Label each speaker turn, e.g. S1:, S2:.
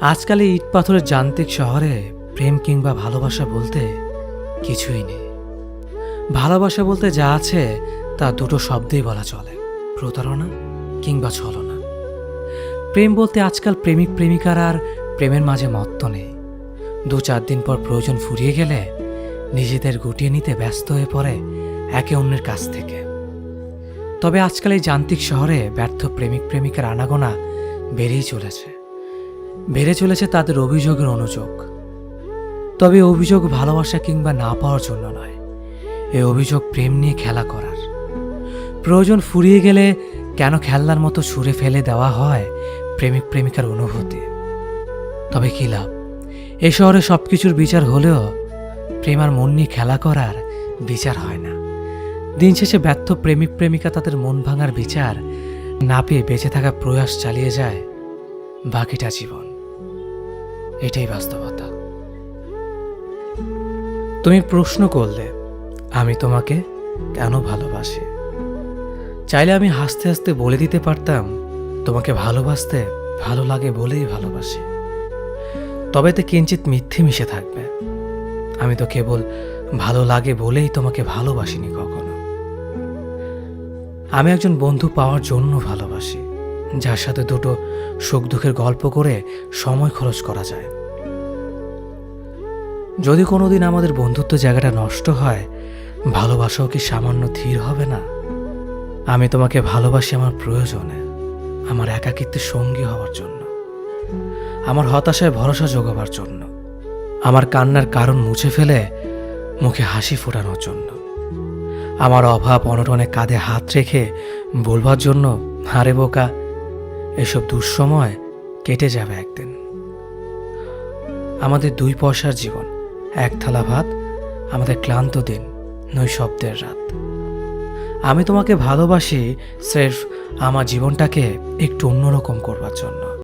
S1: আজকাল এই ইট পাথরের যান্ত্রিক শহরে প্রেম কিংবা ভালোবাসা বলতে কিছুই নেই। ভালোবাসা বলতে যা আছে তা দুটো শব্দেই বলা চলে, প্রতারণা কিংবা ছলনা। প্রেম বলতে আজকাল প্রেমিক প্রেমিকার আর প্রেমের মাঝে মত্ত নেই। দু চার দিন পর প্রয়োজন ফুরিয়ে গেলে নিজেদের গুটিয়ে নিতে ব্যস্ত হয়ে পড়ে একে অন্যের কাছ থেকে। তবে আজকাল এই যান্ত্রিক শহরে ব্যর্থ প্রেমিক প্রেমিকার আনাগোনা বেড়েই চলেছে। বেড়ে চলেছে তাদের অভিযোগের অনুযোগ। তবে অভিযোগ ভালোবাসা কিংবা না পাওয়ার জন্য নয়। এই অভিযোগ প্রেম নিয়ে খেলা করার। প্রয়োজন ফুরিয়ে গেলে কেন খেলনার মতো ছুঁড়ে ফেলে দেওয়া হয় প্রেমিক প্রেমিকার অনুভূতি? তবে কি লাভ? এ শহরে সব কিছুর বিচার হলেও প্রেম আর মন নিয়ে খেলা করার বিচার হয় না। দিন শেষে ব্যর্থ প্রেমিক প্রেমিকা তাদের মন ভাঙার বিচার না পেয়ে বেঁচে থাকা প্রয়াস চালিয়ে যায় বাকিটা জীবন। এটাই বাস্তবতা। তুমি প্রশ্ন করলে, আমি তোমাকে কেন ভালোবাসি? চাইলে আমি হাসতে হাসতে বলে দিতে পারতাম, তোমাকে ভালোবাসতে ভালো লাগে বলেই ভালোবাসি। তবে তো কিঞ্চিত মিথ্যে মিশে থাকবে। আমি তো কেবল ভালো লাগে বলেই তোমাকে ভালোবাসিনি কখনো। আমি একজন বন্ধু পাওয়ার জন্য ভালোবাসি। যার সাথে দুটো সুখ দুঃখের গল্প করে সময় খরচ করা যায়। যদি কোনোদিন আমাদের বন্ধুত্ব জায়গাটা নষ্ট হয়, ভালোবাসাও কি সামান্য ধীর হবে না? আমি তোমাকে ভালোবাসি আমার প্রয়োজনে, আমার একাকিত্বের সঙ্গী হওয়ার জন্য, আমার হতাশায় ভরসা যোগাবার জন্য, আমার কান্নার কারণ মুছে ফেলে মুখে হাসি ফোটানোর জন্য, আমার অভাব অনটনে কাঁধে হাত রেখে বলবার জন্য, হারে বোকা এসব দুঃসময় কেটে যাবে একদিন। আমাদের দুই পয়সার জীবন, এক থালা ভাত, আমাদের ক্লান্ত দিন নই শব্দের রাত। আমি তোমাকে ভালোবাসি, স্রেফ আমার জীবনটাকে একটু অন্যরকম করবার জন্য।